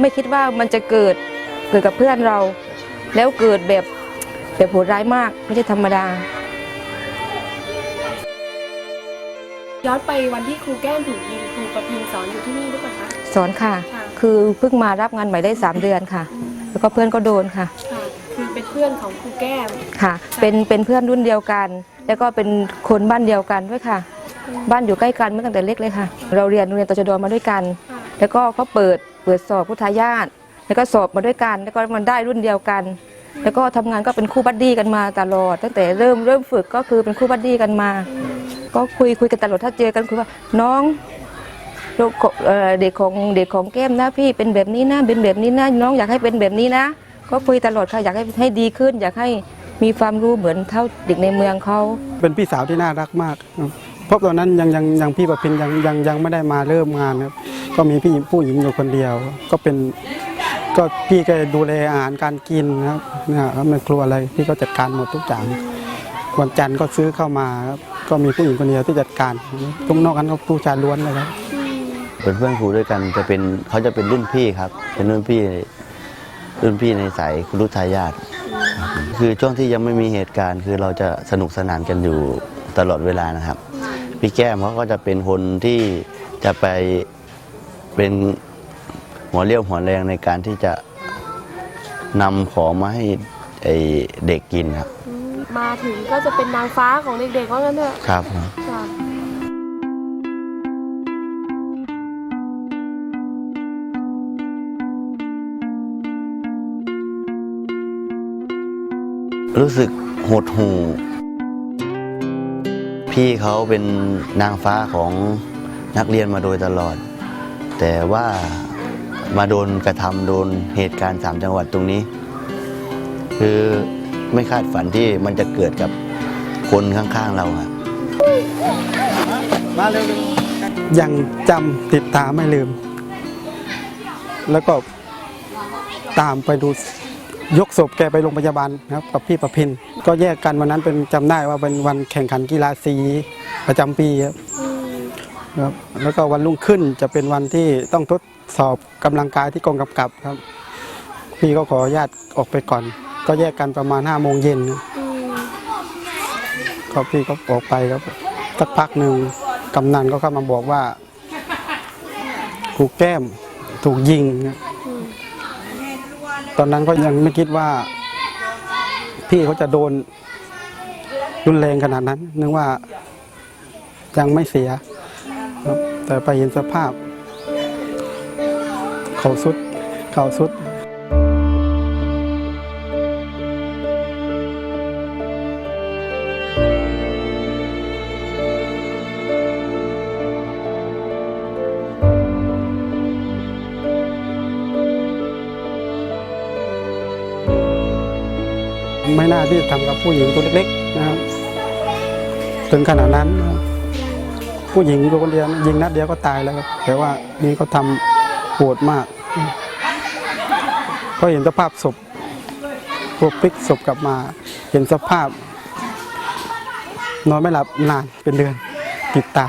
ไม่คิดว่ามันจะเกิดเกิดกับเพื่อนเรา แล้วเกิดแบบแบบโหดร้ายมากไม่ใช่ธรรมดา ย้อนไปวันที่ครูแก้มถูกยิงครูประพินสอนอยู่ที่นี่หรือเปล่าคะ สอนค่ะ ค่ะคือเพิ่งมารับงานใหม่ได้3เดือนค่ะแล้วก็เพื่อนก็โดนค่ะ ค่ะคือเป็นเพื่อนของครูแก้ม ค่ะ เป็นเป็นเพื่อนรุ่นเดียวกัน แล้วก็เป็นคนบ้านเดียวกันด้วยค่ะ บ้านอยู่ใกล้กันมาตั้งแต่เล็กเลยค่ะ เราเรียนโรงเรียนตชดมาด้วยกัน ค่ะ แล้วก็เขาเปิดเปิดสอบพุทธายาตแล้วก็สอบมาด้วยกัน แล้วก็มันได้รุ่นเดียวกัน แล้วก็ทำงานก็เป็นคู่บัดดี้กันมาตลอด ตั้งแต่เริ่มเริ่มฝึกก็คือเป็นคู่บัดดี้กันมา ก็คุยคุยกันตลอดถ้าเจอกันคุยว่าน้องเอ่อเด็กของเด็กของแก้มนะพี่เป็นแบบนี้นะเป็นแบบนี้นะน้องอยากให้เป็นแบบนี้นะ ก็คุยตลอดค่ะอยากให้ให้ดีขึ้น อยากให้มีความรู้เหมือนเท่าเด็กในเมืองเขาเป็นพี่สาวที่น่ารักมากครับ เพราะตอนนั้นยังยังยังพี่ประพินยังยังยังไม่ได้มาเริ่มงานครับก็มีพี่ผู้หญิงอยู่คนเดียว ก็เป็นก็พี่ก็ดูแลอาหารการกินนะครับเนี่ยครับในครัวอะไรพี่ก็จัดการหมดทุกอย่างวันจันทร์ก็ซื้อเข้ามาครับก็มีผู้หญิงคนเดียวที่จัดการทุกนอกนั้นก็ผู้ชายล้วนเลยครับเป็นเพื่อนครูด้วยกันจะเป็นเขาจะเป็นรุ่นพี่ครับ เป็นรุ่นพี่รุ่นพี่ในสายครุทายาทคือช่วงที่ยังไม่มีเหตุการณ์ คือเราจะสนุกสนานกันอยู่ตลอดเวลานะครับ พี่แก้มเขาก็จะเป็นคนที่จะไปเป็นหัวเรี่ยวหัวแรงในการที่จะนำของมาให้ไอ้เด็กกินครับ มาถึงก็จะเป็นนางฟ้าของเด็กๆว่างั้นเถอะครับค่ะรู้สึกหดหู่ พี่เขาเป็นนางฟ้าของนักเรียนมาโดยตลอด แต่ว่ามาโดนกระทำโดนเหตุการณ์สามจังหวัดตรงนี้ คือไม่คาดฝันที่มันจะเกิดกับคนข้างๆเราอะยังจำติดตาไม่ลืม แล้วก็ตามไปดู ยกศพแกไปโรงพยาบาลนะครับกับพี่ประพินก็แยกกันวันนั้นเป็นจำได้ว่าเป็นวันแข่งขันกีฬาสีประจำปีครับครับแล้วก็วันรุ่งขึ้นจะเป็นวันที่ต้องทดสอบกำลังกายที่กองกำกับครับ พี่ก็ขออนุญาตออกไปก่อน ก็แยกกันประมาณห้าโมงเย็นก็พี่ก็ออกไปครับสักพักหนึ่งกำนันก็เข้ามาบอกว่าถูกแก้มถูกยิงครับ ตอนนั้นก็ยังไม่คิดว่า พี่เขาจะโดนรุนแรงขนาดนั้น นึกว่ายังไม่เสีย แต่ไปเห็นสภาพ เขาสุดเขาสุด ไม่น่าที่จะทำกับผู้หญิงตัวเล็กๆนะครับถึงขนาดนั้น ผู้หญิงตัวคนเดียวยิงนัดเดียวก็ตายแล้วครับแต่ว่านี่เขาทำโหดมากก็เห็นสภาพศพพวกพลิกศพกลับมา เห็นสภาพ นอนไม่หลับนานเป็นเดือนติดตา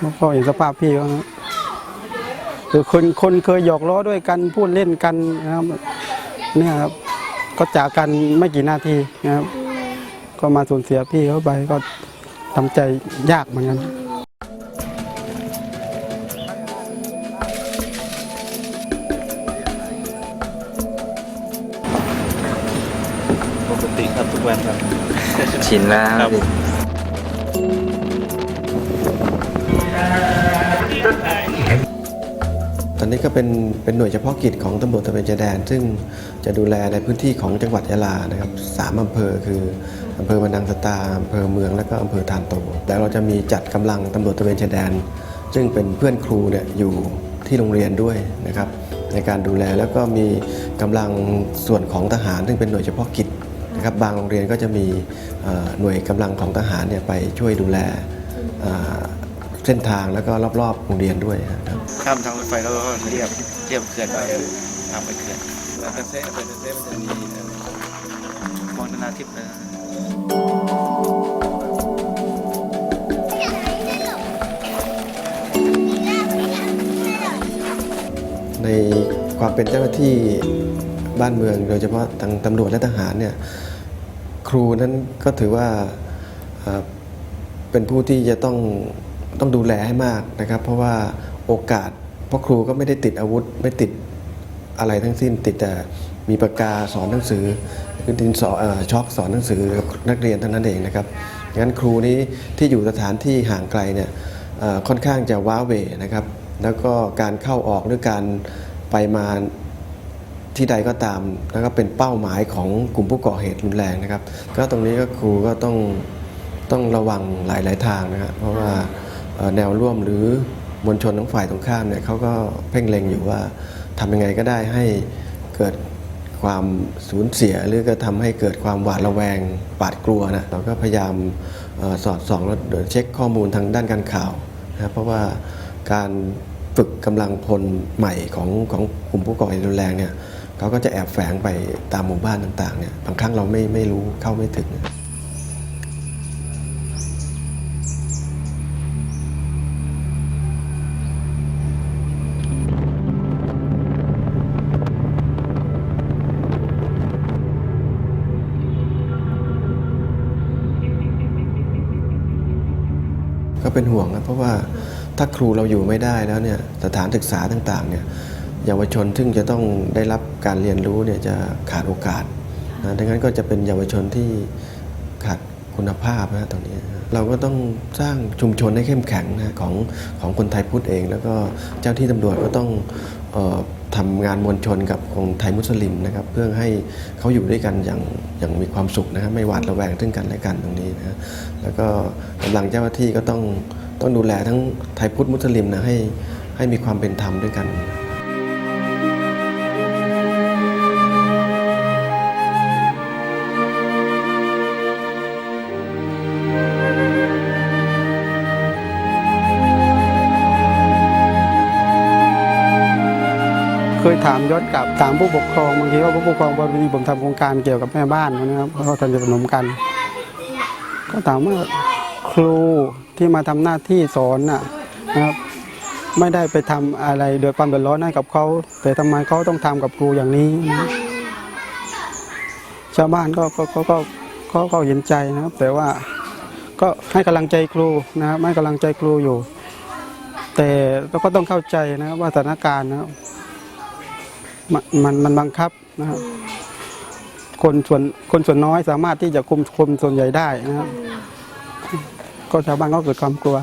แล้วก็เห็นสภาพพี่เขาคือคนคนเคยหยอกล้อด้วยกันพูดเล่นกันนะครับเนี่ยครับ ก็จากกันไม่กี่นาทีนะครับ ก็มาสูญเสียพี่เขาไปก็ทำใจยากเหมือนกันปกติครับทุกวันครับ ชินแล้วครับดิ ตอนนี้ก็เป็นเป็นหน่วยเฉพาะกิจของตำรวจตะเวนชายแดน ซึ่งจะดูแลในพื้นที่ของจังหวัดยะลานะครับสามอำเภอคืออำเภอบันดังสตาอำเภอเมืองและก็อำเภอทานโตแล้วเราจะมีจัดกำลังตำรวจตะเวนชายแดน ซึ่งเป็นเพื่อนครูเนี่ยอยู่ที่โรงเรียนด้วยนะครับ ในการดูแลแล้วก็มีกำลังส่วนของทหารซึ่งเป็นหน่วยเฉพาะกิจนะครับบางโรงเรียนก็จะมีหน่วยกำลังของทหารเนี่ยไปช่วยดูแล ส้นทางแล้วก็รอบๆโรงเรียนด้วยนะครับข้ามทางรถไฟแล้วก็เรียบเรียบเขื่อนไปทางไปเขื่อนแล้วก็เซ่เป็นเซ่มันจะมีเอ่อมองนานาทิพย์นะในความเป็นเจ้าหน้าที่บ้านเมือง โดยเฉพาะทางตำรวจและทหารเนี่ยครูนั้นก็ถือว่าเอ่อเป็นผู้ที่จะต้อง ต้องดูแลให้มากนะครับ เพราะว่าโอกาสเพราะครูก็ไม่ได้ติดอาวุธ ไม่ติดอะไรทั้งสิ้น ติดแต่มีปากกาสอนหนังสือคือดินสอช็อกสอนหนังสือนักเรียนเท่านั้นเองนะครับงั้นครูนี้ที่อยู่สถานที่ห่างไกลเนี่ยค่อนข้างจะว้าเหวนะครับ แล้วก็การเข้าออกหรือการไปมาที่ใดก็ตาม แล้วก็เป็นเป้าหมายของกลุ่มผู้ก่อเหตุรุนแรงนะครับ ก็ตรงนี้ก็ครูก็ต้องต้องระวังหลาย ๆ ทางนะครับเพราะว่า แนวร่วมหรือมวลชนของฝ่ายตรงข้ามเนี่ยเขาก็เพ่งเล็งอยู่ว่าทำยังไงก็ได้ให้เกิดความสูญเสียหรือก็ทำให้เกิดความหวาดระแวงปาดกลัวนะเราก็พยายามอสอดส่องแล้วเช็คข้อมูลทางด้านการข่าวนะครับเพราะว่าการฝึกกำลังพลใหม่ของของกลุ่มผู้ก่อเหตุรุนแรงเนี่ยเขาก็จะแอบแฝงไปตามหมู่บ้านต่างๆเนี่ยบางครั้งเราไม่ไม่รู้เข้าไม่ถึง ก็เป็นห่วงนะเพราะว่าถ้าครูเราอยู่ไม่ได้แล้วเนี่ยสถานศึกษาต่างๆเนี่ยเยาวชนซึ่งจะต้องได้รับการเรียนรู้เนี่ยจะขาดโอกาสนะดังนั้นก็จะเป็นเยาวชนที่ขาดคุณภาพนะตรงนี้ เราก็ต้องสร้างชุมชนให้เข้มแข็งนะของของคนไทยพุทธเอง แล้วก็เจ้าที่ตำรวจก็ต้องเออ ทำงานมวลชนกับคนไทยมุสลิมนะครับเพื่อให้เขาอยู่ด้วยกันอย่างอย่างมีความสุขนะครับไม่หวาดระแวงซึ่งกันและกันตรงนี้นะแล้วก็กำลังเจ้าหน้าที่ก็ต้องต้องดูแลทั้งไทยพุทธมุสลิมนะให้ให้มีความเป็นธรรมด้วยกัน ถามย้อนกลับถามผู้ปกครองบางทีว่าผู้ปกครองบางทีผมทำโครงการเกี่ยวกับแม่บ้านนะครับเขาทำจะสนมกัน ก็ถามว่าครูที่มาทำหน้าที่สอนน่ะนะครับไม่ได้ไปทำอะไรเดือดความเดือดร้อนให้กับเขาแต่ทำไมเขาต้องทำกับครูอย่างนี้นะชาวบ้านก็ก็ก็ก็ก็เห็นใจนะครับ แต่ว่าก็ให้กำลังใจครูนะครับให้กำลังใจครูอยู่ แต่เราก็ต้องเข้าใจนะว่าสถานการณ์นะครับ มันมันมันบังคับนะครับคนส่วนคนส่วนน้อยสามารถที่จะคุมคนส่วนใหญ่ได้นะครับ ก็ชาวบ้านก็เกิดความกลัว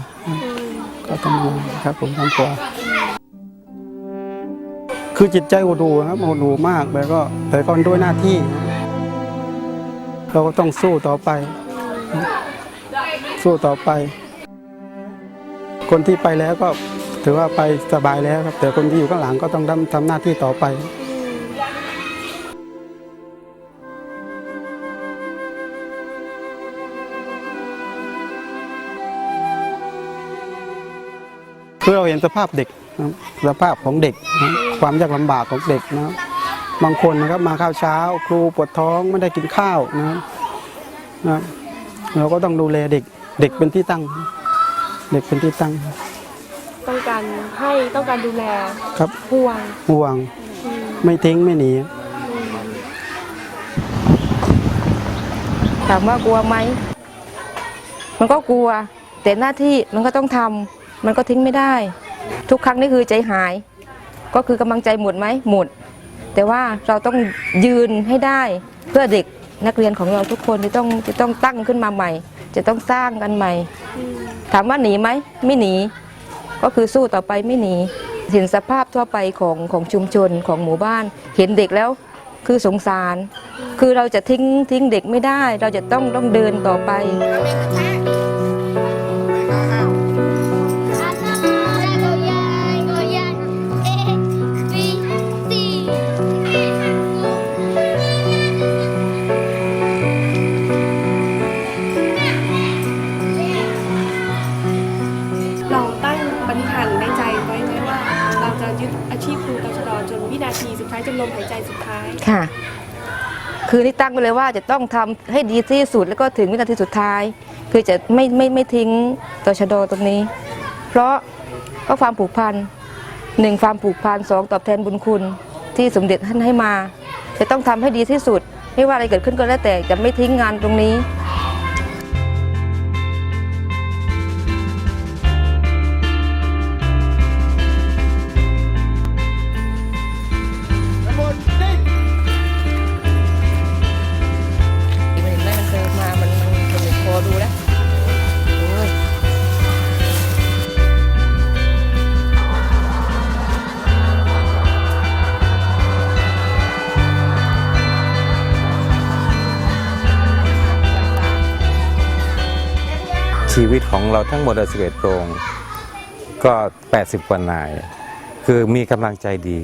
ก็ทำงานครับผมความกลัว คือจิตใจโหดูครับโหดูมากแต่ก็แต่ก็ด้วยหน้าที่ เราก็ต้องสู้ต่อไป สู้ต่อไป คนที่ไปแล้วก็ ถือว่าไปสบายแล้วครับ แต่คนที่อยู่ข้างหลังก็ต้องทำหน้าที่ต่อไปคือเราเห็นสภาพเด็กนะสภาพของเด็กนะความยากลำบากของเด็กนะบางคนนะครับมาข้าวเช้า ครูปวดท้องไม่ได้กินข้าวนะนะเราก็ต้องดูแลเด็กเด็กเป็นที่ตั้ง เด็กเป็นที่ตั้ง ต้องการให้ต้องการดูแลครับห่วงห่วงอืมไม่ทิ้งไม่หนีถามว่ากลัวไหมมันก็กลัว แต่หน้าที่มันก็ต้องทำมันก็ทิ้งไม่ได้ ทุกครั้งนี่คือใจหาย ก็คือกำลังใจหมดไหมหมด แต่ว่าเราต้องยืนให้ได้เพื่อเด็กนักเรียนของเราทุกคนจะต้องจะต้องตั้งขึ้นมาใหม่ จะต้องสร้างกันใหม่ ถามว่าหนีไหมไม่หนี ก็คือสู้ต่อไปไม่หนีเห็นสภาพทั่วไปของของชุมชนของหมู่บ้าน เห็นเด็กแล้วคือสงสาร คือเราจะทิ้งทิ้งเด็กไม่ได้ เราจะต้องต้องเดินต่อไป นาทีสุดท้ายจนลมหายใจสุดท้าย ค่ะ คือนี่ตั้งไปเลยว่าจะต้องทำให้ดีที่สุดแล้วก็ถึงวินาทีสุดท้าย คือจะไม่ไม่ไม่ทิ้งตชดตรงนี้ เพราะก็ความผูกพันหนึ่งความผูกพันสองตอบแทนบุญคุณที่สมเด็จท่านให้มา จะต้องทำให้ดีที่สุด ไม่ว่าอะไรเกิดขึ้นก็แล้วแต่จะไม่ทิ้งงานตรงนี้ ชีวิตของเราทั้งหมด11โรงก็ 80 กว่านาย คือมีกำลังใจดี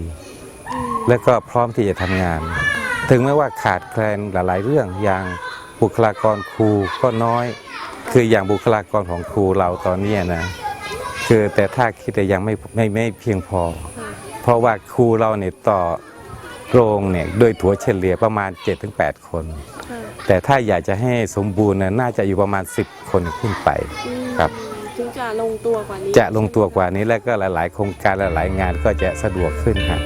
และก็พร้อมที่จะทำงาน ถึงแม้ว่าขาดแคลนหลาย ๆ เรื่องอย่างบุคลากรครูก็น้อย คืออย่างบุคลากรของครูเราตอนนี้นะคือแต่ถ้าคิดแต่ยังไม่ไม่ไม่เพียงพอ เพราะว่าครูเราเนี่ยต่อ โรงเนี่ยโดยถัวเฉลี่ยประมาณ 7-8 คนค่ะแต่ถ้าอยากจะให้สมบูรณ์น่ะน่าจะอยู่ประมาณ 10 คนขึ้นไปอืมครับถึงจะลงตัวกว่านี้ จะลงตัวกว่านี้แล้วก็หลาย ๆ โครงการหลาย ๆ งานก็จะสะดวกขึ้นครับ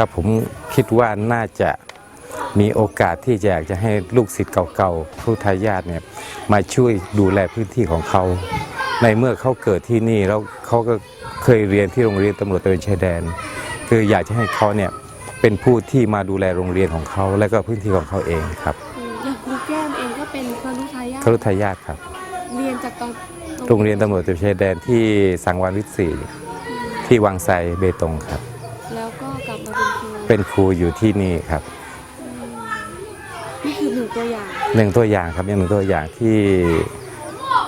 ครับผมคิดว่าน่าจะมีโอกาสที่จะอยากจะให้ลูกศิษย์เก่าๆผู้ทายาทเนี่ยมาช่วยดูแลพื้นที่ของเขา ในเมื่อเขาเกิดที่นี่แล้วเขาก็เคยเรียนที่โรงเรียนตำรวจตระเวนชายแดน คืออยากจะให้เขาเนี่ยเป็นผู้ที่มาดูแลโรงเรียนของเขา และก็พื้นที่ของเขาเองครับอืมอย่างครูแก้มเองก็เป็นครุทายาทครุทายาทครับ เรียนจากตอนโรงเรียนตำรวจตระเวนชายแดนที่สังวานวิทย์สี่ที่วังไซเบตงครับ เป็นครูเป็นครูอยู่ที่นี่ครับนี่คือหนึ่งตัวอย่างหนึ่งตัวอย่างครับอย่างหนึ่งตัวอย่างที่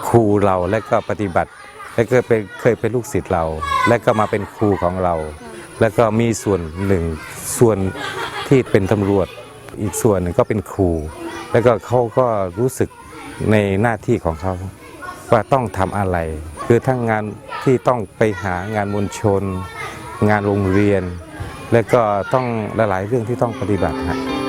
ครูเราและก็ปฏิบัติ และก็เป็นเคยเป็นลูกศิษย์เรา และก็มาเป็นครูของเรา แล้วก็มีส่วนหนึ่งส่วนที่เป็นตำรวจอีกส่วนหนึ่งก็เป็นครู แล้วก็เขาก็รู้สึกในหน้าที่ของเขาว่าต้องทำอะไร คือทั้งงานที่ต้องไปหางานมวลชน งานโรงเรียน และก็ต้องหลายๆเรื่องที่ต้องปฏิบัติฮะ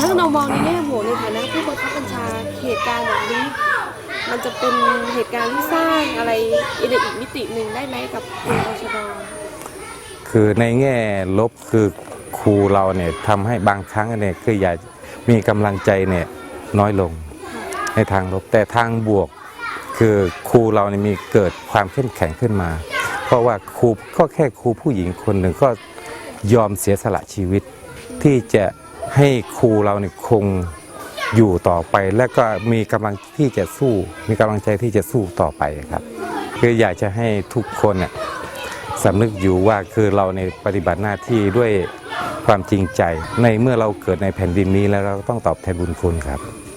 ถ้าเรามองในแง่บวกในฐานะผู้บังคับบัญชาเหตุการณ์แบบนี้ มันจะเป็นเหตุการณ์ที่สร้างอะไรอีกอีกมิติหนึ่งได้ไหมกับกลุ่มตชดคือในแง่ลบคือครูเราเนี่ยทำให้บางครั้งเนี่ยคืออยากมีกำลังใจเนี่ยน้อยลงในทางลบแต่ทางบวกคือครูเราเนี่ยมีเกิดความเข้มแข็งขึ้นมา เพราะว่าครูก็แค่ครูผู้หญิงคนหนึ่งก็ยอมเสียสละชีวิตที่จะ ให้ครูเราเนี่ยคงอยู่ต่อไป และก็มีกำลังที่จะสู้ มีกำลังใจที่จะสู้ต่อไปครับ คืออยากจะให้ทุกคนเนี่ยสำนึกอยู่ว่าคือเราในปฏิบัติหน้าที่ด้วยความจริงใจ ในเมื่อเราเกิดในแผ่นดินนี้แล้วเราต้องตอบแทนบุญคุณครับ「